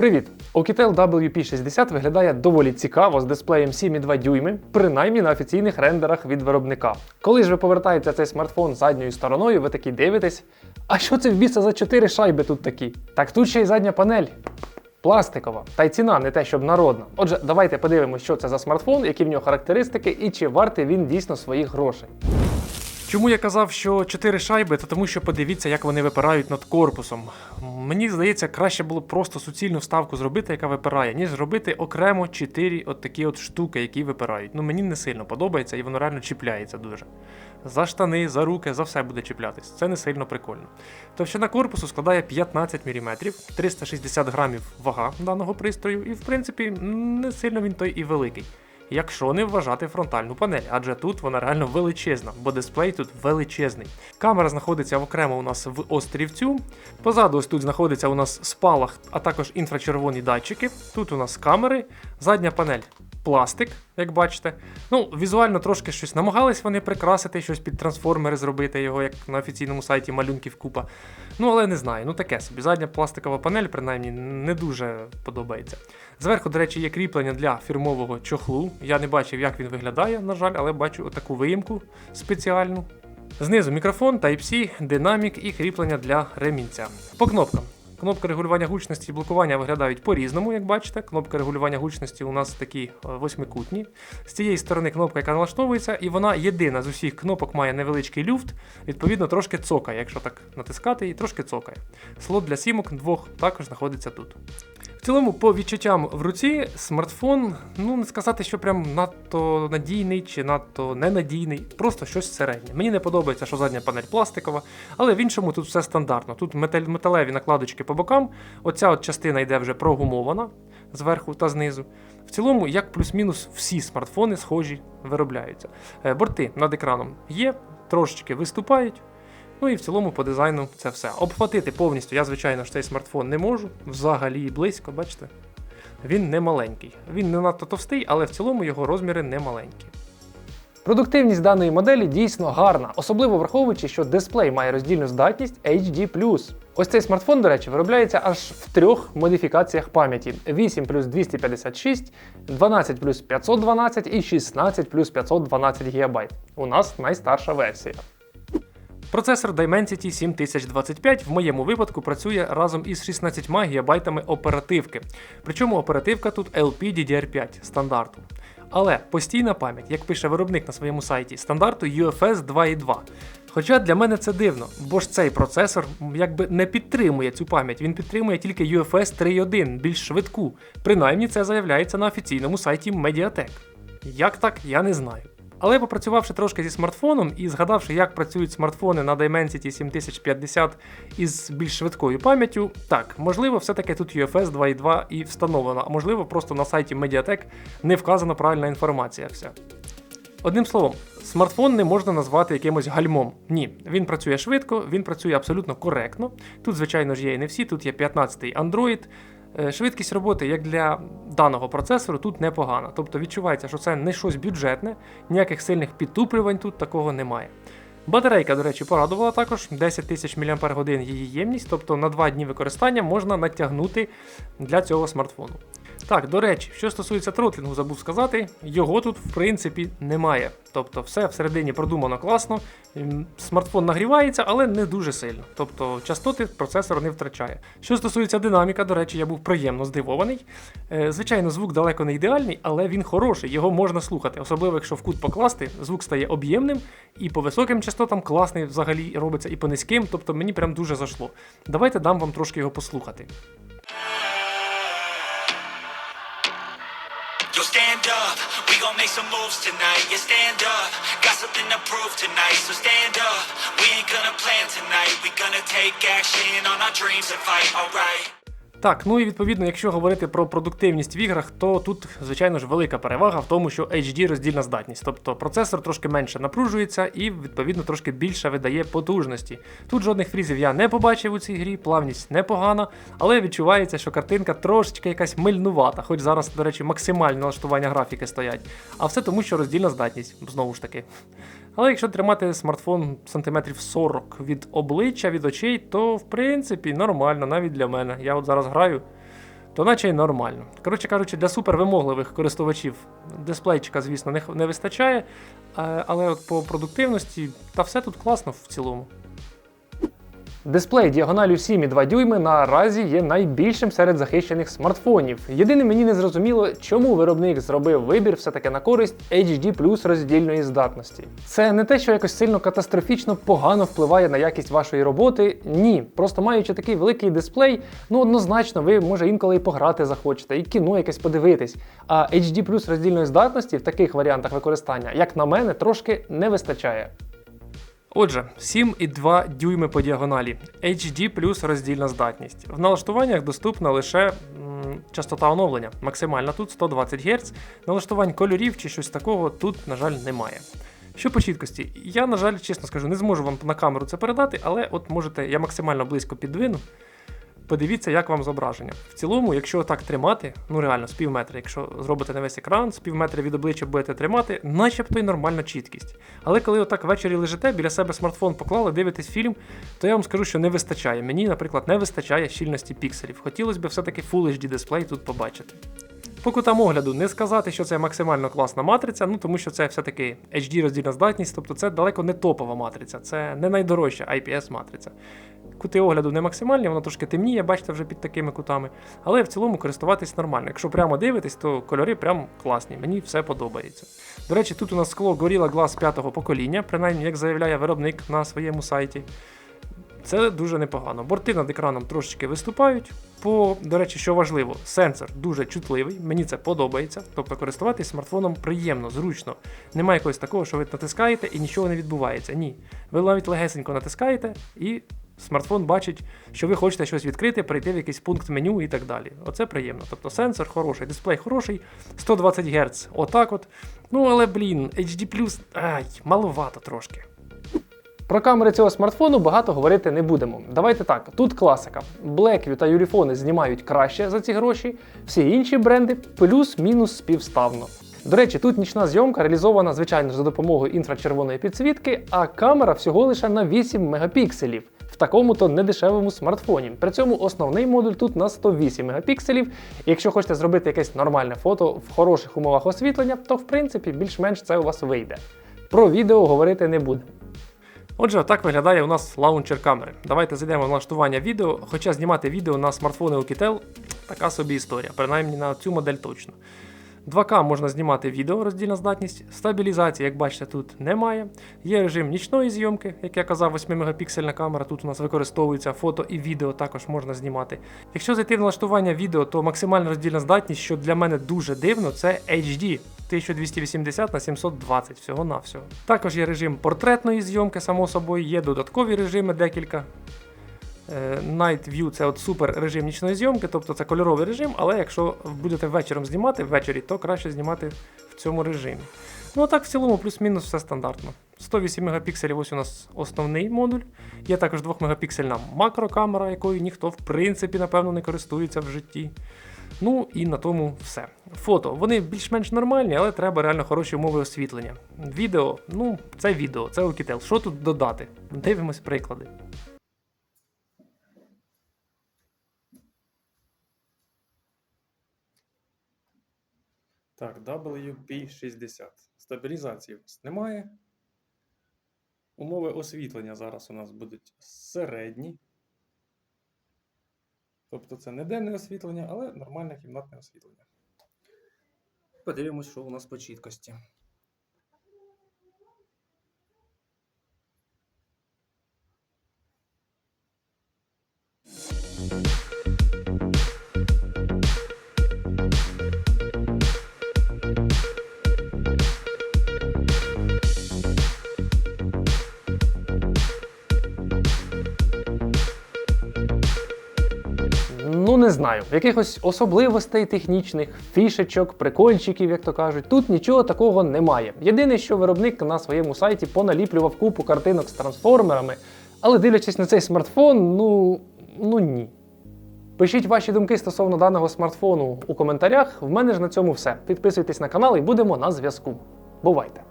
Привіт! Oukitel WP60 виглядає доволі цікаво з дисплеєм 7,2 дюйми, принаймні на офіційних рендерах від виробника. Коли ж ви повертаєте цей смартфон задньою стороною, ви такі дивитесь. А що це в біса за 4 шайби тут такі? Так тут ще й задня панель. Пластикова, та й ціна не те, щоб народна. Отже, давайте подивимося, що це за смартфон, які в нього характеристики і чи вартий він дійсно своїх грошей. Чому я казав, що 4 шайби, то тому що подивіться, як вони випирають над корпусом. Мені здається, краще було просто суцільну вставку зробити, яка випирає, ніж зробити окремо 4 от такі от штуки, які випирають. Ну мені не сильно подобається і воно реально чіпляється дуже. За штани, за руки, за все буде чіплятись. Це не сильно прикольно. Товщина корпусу складає 15 мм, 360 грамів вага даного пристрою, і в принципі не сильно він той і великий якщо не вважати фронтальну панель, адже тут вона реально величезна, бо дисплей тут величезний. Камера знаходиться окремо у нас в острівцю. Позаду ось тут знаходиться у нас спалах, а також інфрачервоні датчики. Тут у нас камери, задня панель. Пластик, як бачите. Ну, візуально трошки щось намагались вони прикрасити, щось під трансформери зробити його, як на офіційному сайті малюнків купа. Ну, але не знаю, ну таке собі. Задня пластикова панель, принаймні, не дуже подобається. Зверху, до речі, є кріплення для фірмового чохлу. Я не бачив, як він виглядає, на жаль, але бачу отаку виїмку спеціальну. Знизу мікрофон, Type-C, динамік і кріплення для ремінця. По кнопкам. Кнопки регулювання гучності і блокування виглядають по-різному, як бачите. Кнопки регулювання гучності у нас такі е, восьмикутні. З цієї сторони кнопка, яка налаштовується, і вона єдина з усіх кнопок має невеличкий люфт, відповідно, трошки цокає, якщо так натискати, і трошки цокає. Слот для сімок двох також знаходиться тут. В цілому, по відчуттям в руці, смартфон, ну не сказати, що прям надто надійний чи надто ненадійний, просто щось середнє. Мені не подобається, що задня панель пластикова, але в іншому тут все стандартно. Тут метал- металеві накладочки по бокам. Оця от частина йде вже прогумована зверху та знизу. В цілому, як плюс-мінус всі смартфони схожі виробляються. Е, Борти над екраном є, трошечки виступають. Ну і в цілому по дизайну це все. Обхватити повністю я, звичайно ж, цей смартфон не можу. Взагалі близько, бачите? Він не маленький. Він не надто товстий, але в цілому його розміри не маленькі. Продуктивність даної моделі дійсно гарна, особливо враховуючи, що дисплей має роздільну здатність HD+. Ось цей смартфон, до речі, виробляється аж в трьох модифікаціях пам'яті: 8 плюс 256, 12 плюс 512 і 16 плюс 512 ГБ. У нас найстарша версія. Процесор Dimensity 7025 в моєму випадку працює разом із 16 ГБ оперативки. Причому оперативка тут LPDDR5 стандарту. Але постійна пам'ять, як пише виробник на своєму сайті, стандарту UFS 2.2. Хоча для мене це дивно, бо ж цей процесор якби не підтримує цю пам'ять, він підтримує тільки UFS 3.1, більш швидку. Принаймні це заявляється на офіційному сайті Mediatek. Як так, я не знаю. Але попрацювавши трошки зі смартфоном і згадавши, як працюють смартфони на Dimensity 7050 із більш швидкою пам'яттю, так, можливо, все-таки тут UFS 2.2 і встановлено, а можливо, просто на сайті Mediatek не вказана правильна інформація вся. Одним словом, смартфон не можна назвати якимось гальмом. Ні, він працює швидко, він працює абсолютно коректно. Тут, звичайно ж, є NFC, тут є 15-й Android. Е, Швидкість роботи, як для даного процесору, тут непогана. Тобто відчувається, що це не щось бюджетне, ніяких сильних підтуплювань тут такого немає. Батарейка, до речі, порадувала також 10 тисяч мАч її ємність, тобто на 2 дні використання можна натягнути для цього смартфону. Так, до речі, що стосується тротлінгу, забув сказати, його тут в принципі немає. Тобто все всередині продумано класно. Смартфон нагрівається, але не дуже сильно. Тобто частоти процесор не втрачає. Що стосується динаміка, до речі, я був приємно здивований. Е, Звичайно, звук далеко не ідеальний, але він хороший, його можна слухати. Особливо, якщо в кут покласти, звук стає об'ємним, і по високим частотам класний взагалі робиться, і по низьким, тобто мені прям дуже зашло. Давайте дам вам трошки його послухати. Yo, stand up, we gon' make some moves tonight. Yeah, stand up, got something to prove tonight. So stand up, we ain't gonna plan tonight. We gonna take action on our dreams and fight, alright. Так, ну і відповідно, якщо говорити про продуктивність в іграх, то тут, звичайно ж, велика перевага в тому, що HD роздільна здатність. Тобто процесор трошки менше напружується і, відповідно, трошки більше видає потужності. Тут жодних фрізів я не побачив у цій грі, плавність непогана, але відчувається, що картинка трошечки якась мильнувата, хоч зараз, до речі, максимальне налаштування графіки стоять. А все тому, що роздільна здатність, знову ж таки. Але якщо тримати смартфон сантиметрів 40 від обличчя, від очей, то в принципі нормально, навіть для мене. Я от зараз граю. то наче й нормально. Коротше кажучи, для супервимогливих користувачів дисплейчика, звісно, не, вистачає, е, але от по продуктивності та все тут класно в цілому. Дисплей діагоналю 7,2 дюйми наразі є найбільшим серед захищених смартфонів. Єдине мені не зрозуміло, чому виробник зробив вибір все-таки на користь HD плюс роздільної здатності. Це не те, що якось сильно катастрофічно погано впливає на якість вашої роботи. Ні, просто маючи такий великий дисплей, ну однозначно, ви може інколи і пограти захочете, і кіно якесь подивитись. А HD плюс роздільної здатності в таких варіантах використання, як на мене, трошки не вистачає. Отже, 7,2 дюйми по діагоналі, HD плюс роздільна здатність. В налаштуваннях доступна лише м, частота оновлення. Максимальна тут 120 Гц. Налаштувань кольорів чи щось такого тут, на жаль, немає. Що по чіткості, я, на жаль, чесно скажу, не зможу вам на камеру це передати, але от можете, я максимально близько підвину. Подивіться, як вам зображення. В цілому, якщо так тримати, ну реально з пів метра, якщо зробите на весь екран, з пів метра від обличчя будете тримати, начебто й нормальна чіткість. Але коли отак ввечері лежите, біля себе смартфон поклали, дивитесь фільм, то я вам скажу, що не вистачає. Мені, наприклад, не вистачає щільності пікселів. Хотілося б все-таки Full HD дисплей тут побачити. По кутам огляду не сказати, що це максимально класна матриця, ну тому що це все-таки HD роздільна здатність, тобто це далеко не топова матриця, це не найдорожча IPS матриця. Кути огляду не максимальні, воно трошки темніє, бачите, вже під такими кутами. Але в цілому користуватись нормально. Якщо прямо дивитесь, то кольори прям класні. Мені все подобається. До речі, тут у нас скло Gorilla Glass 5 покоління, принаймні, як заявляє виробник на своєму сайті. Це дуже непогано. Борти над екраном трошечки виступають. По, до речі, що важливо, сенсор дуже чутливий, мені це подобається. Тобто користуватись смартфоном приємно, зручно. Немає якогось такого, що ви натискаєте і нічого не відбувається. Ні. Ви навіть легесенько натискаєте і смартфон бачить, що ви хочете щось відкрити, перейти в якийсь пункт меню і так далі. Оце приємно. Тобто сенсор хороший, дисплей хороший, 120 Гц. Отак от. Ну але блін, HD ай, маловато трошки. Про камери цього смартфону багато говорити не будемо. Давайте так, тут класика. Blackview та Ulefone знімають краще за ці гроші, всі інші бренди плюс-мінус співставно. До речі, тут нічна зйомка реалізована, звичайно, за допомогою інфрачервоної підсвітки, а камера всього лише на 8 мегапікселів такому-то недешевому смартфоні. При цьому основний модуль тут на 108 мегапікселів. Якщо хочете зробити якесь нормальне фото в хороших умовах освітлення, то в принципі більш-менш це у вас вийде. Про відео говорити не будемо. Отже, так виглядає у нас лаунчер камери. Давайте зайдемо в налаштування відео, хоча знімати відео на смартфони Oukitel така собі історія, принаймні на цю модель точно. 2К можна знімати відео, роздільна здатність, стабілізації, як бачите, тут немає. Є режим нічної зйомки, як я казав, 8 мегапіксельна камера. Тут у нас використовується фото і відео також можна знімати. Якщо зайти в налаштування відео, то максимальна роздільна здатність, що для мене дуже дивно, це HD. 1280 на 720 всього навсього. Також є режим портретної зйомки, само собою, є додаткові режими декілька. Е, Night View це от супер режим нічної зйомки, тобто це кольоровий режим, але якщо будете вечором знімати ввечері, то краще знімати в цьому режимі. Ну а так в цілому плюс-мінус все стандартно. 108 мегапікселів ось у нас основний модуль. Є також 2 мегапіксельна макрокамера, якою ніхто в принципі напевно не користується в житті. Ну і на тому все. Фото. Вони більш-менш нормальні, але треба реально хороші умови освітлення. Відео, ну, це відео, це Oukitel. Що тут додати? Дивимось приклади. Так, WP60. Стабілізації у нас немає. Умови освітлення зараз у нас будуть середні. Тобто це не денне освітлення, але нормальне кімнатне освітлення. Подивимось, що у нас по чіткості. Не знаю, якихось особливостей технічних, фішечок, прикольчиків, як то кажуть. Тут нічого такого немає. Єдине, що виробник на своєму сайті поналіплював купу картинок з трансформерами, але дивлячись на цей смартфон, ну, ну ні. Пишіть ваші думки стосовно даного смартфону у коментарях. В мене ж на цьому все. Підписуйтесь на канал і будемо на зв'язку. Бувайте!